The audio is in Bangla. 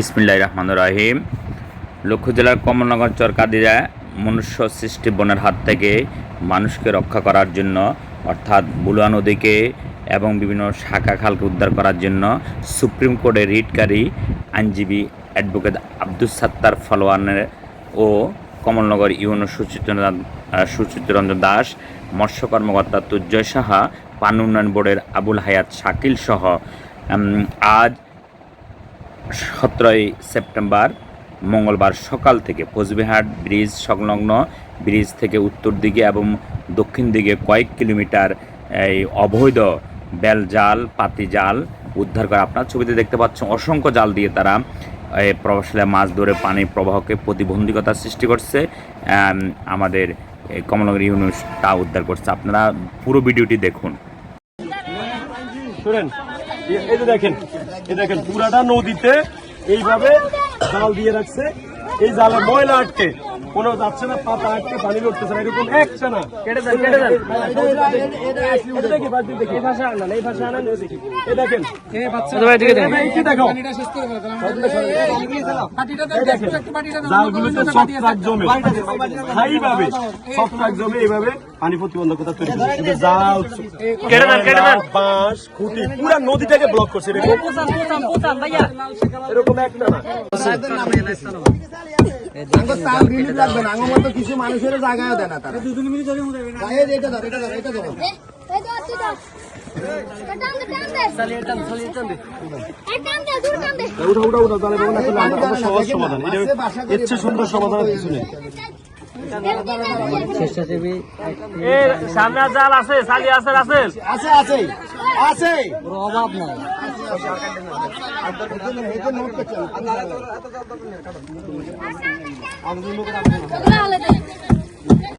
বিসমিল্লাহ রহমান রাহিম। লক্ষ্য জেলার কমলনগর চরকাদিরা মনুষ্য সৃষ্টি বনের হাত থেকে মানুষকে রক্ষা করার জন্য, অর্থাৎ বুলুয়া নদীকে এবং বিভিন্ন শাখা খালকে উদ্ধার করার জন্য সুপ্রিম কোর্টের রিটকারী আইনজীবী অ্যাডভোকেট আব্দুস সাত্তার ফলোয়ানের ও কমলনগর ইউনো সুচিত্ররঞ্জন সুচিত্ররঞ্জন দাস, মৎস্য কর্মকর্তা তুজ্জয় সাহা, পান উন্নয়ন বোর্ডের আবুল হায়াত শাকিল সহ আজ সতেরোই সেপ্টেম্বর, মঙ্গলবার সকাল থেকে কোচবিহার ব্রিজ সংলগ্ন ব্রিজ থেকে উত্তর দিকে এবং দক্ষিণ দিকে কয়েক কিলোমিটার এই অবৈধ বেল জাল পাতি জাল উদ্ধার করে আপনার ছবিতে দেখতে পাচ্ছেন। অসংখ্য জাল দিয়ে তারা প্রবাসীরা মাছ ধরে পানি প্রবাহকে প্রতিবন্ধকতা সৃষ্টি করছে। আমাদের কমলনগর ইউনুস তা উদ্ধার করছে। আপনারা পুরো ভিডিওটি দেখুন। এই যে দেখেন এই দেখেন পুরাটা নদীতে এইভাবে জাল দিয়ে রাখছে এই জালে ময়লা আটকে কোনো যাচ্ছে না পাতা আটকে পানি লড়তেছে না এরকম একটা না কেটে দেন কেটে দেন। এই ভাষা আনেন, এই ভাষা আনেন, দেখি। এই দেখেন জমে জমে এইভাবে পানি প্রতিবন্ধকতা তৈরি করছে। শুধু জাল বাঁশ খুঁটি পুরা নদীটাকে ব্লক করছে এরকম এরকম একটা না। কিছু মানুষের জায়গায় দেয় না তারা। এই যে এটা ধর এটা ধর এটা ধর। উঠা উঠা উঠা তাহলে সহজ সমাধান। এটা এর চেয়ে সুন্দর সমাধান কিছু নেই। সামনে জাল আছে সালি আছে আছে আছে আছে। আছে অভাব নাই। ওগুলা হলে দে